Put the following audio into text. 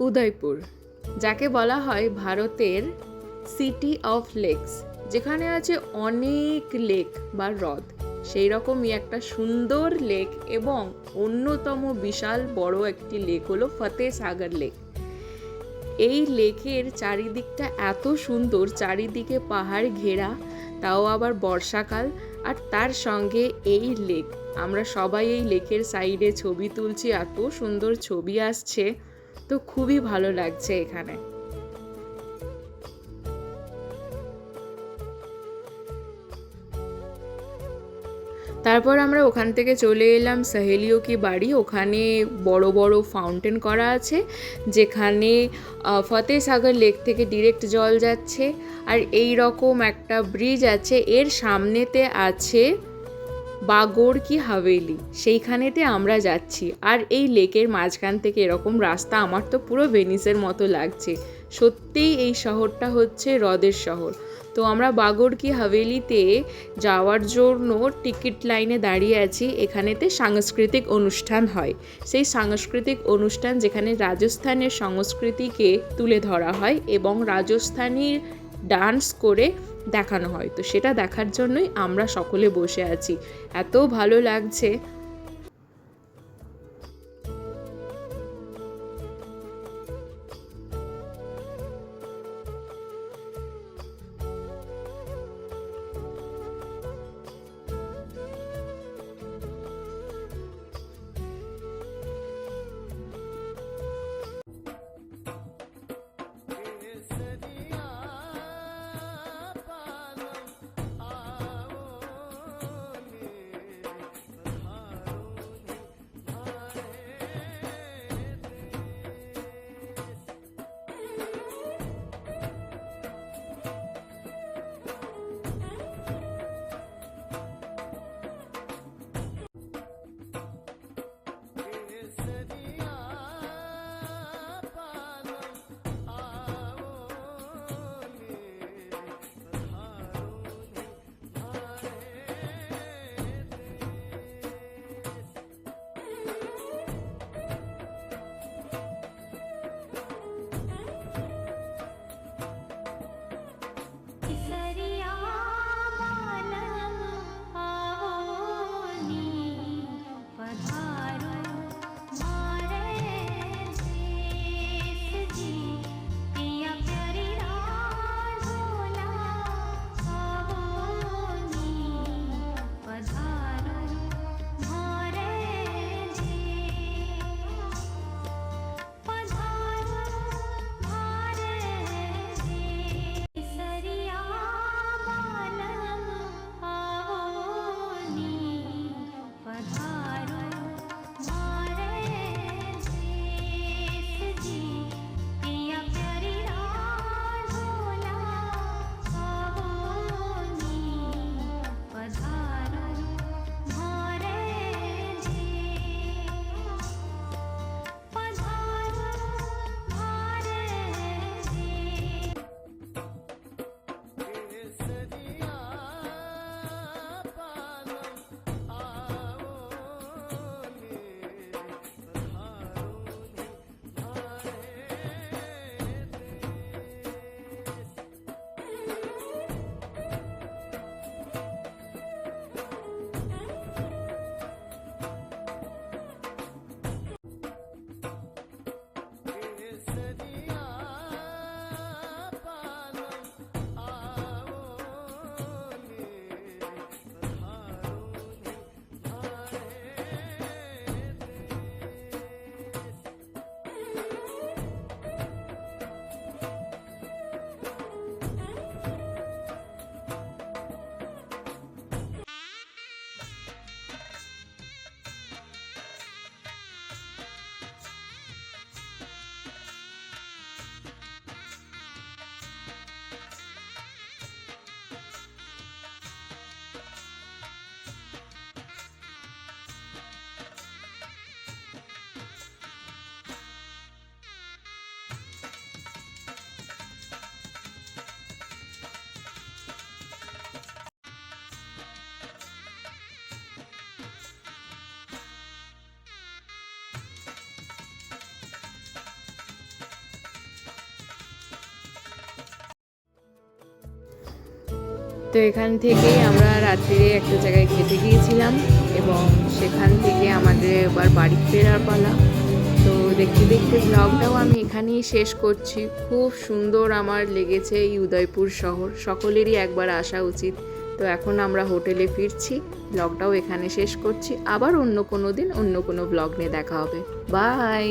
উদয়পুর, যাকে বলা হয় ভারতের সিটি অফ লেকস যেখানে আছে অনেক লেক বা হ্রদ। সেই রকমই একটা সুন্দর লেক এবং অন্যতম বিশাল বড় একটি লেক হলো ফতেহ সাগর লেক এই লেকের চারিদিকটা এত সুন্দর, চারিদিকে পাহাড় ঘেরা, তাও আবার বর্ষাকাল। আর তার সঙ্গে এই লেক আমরা সবাই এই লেকের সাইডে ছবি তুলছি, এত সুন্দর ছবি আসছে। তো খুবই ভালো লাগছে এখানে। তারপর আমরা ওখান থেকে চলে এলাম সহেলিও কি বাড়ি। ওখানে বড় বড় ফাউন্টেন করা আছে, যেখানে ফতেহ সাগর লেক থেকে ডিরেক্ট জল যাচ্ছে। আর এই রকম একটা ব্রিজ আছে, এর সামনেতে আছে বাগোর কি হাভেলি, সেইখানেতে আমরা যাচ্ছি। আর এই লেকের মাঝখান থেকে এরকম রাস্তা আমার তো পুরো ভেনিসের মতো লাগছে। সত্যিই এই শহরটা হচ্ছে হ্রদের শহর। তো আমরা বাগোর কি হাভেলিতে যাওয়ার জন্য টিকিট লাইনে দাঁড়িয়ে আছি। এখানেতে সাংস্কৃতিক অনুষ্ঠান হয়। সেই সাংস্কৃতিক অনুষ্ঠান যেখানে রাজস্থানের সংস্কৃতিকে তুলে ধরা হয় এবং রাজস্থানী ডান্স করে দেখানো হয়। তো সেটা দেখার জন্যই আমরা সকলে বসে আছি। এত ভালো লাগছে। তো এখান থেকেই আমরা রাত্রিরে একটা জায়গায় খেতে গিয়েছিলাম এবং সেখান থেকে আমাদের এবার বাড়ি ফেরার পালা। তো দেখতে দেখতে ব্লগটাও আমি এখানেই শেষ করছি। খুব সুন্দর আমার লেগেছে এই উদয়পুর শহর। সকলেরই একবার আসা উচিত। তো এখন আমরা হোটেলে ফিরছি। ব্লগটাও এখানে শেষ করছি। আবার অন্য কোনো দিন অন্য কোনো ব্লগ নিয়ে দেখা হবে। বাই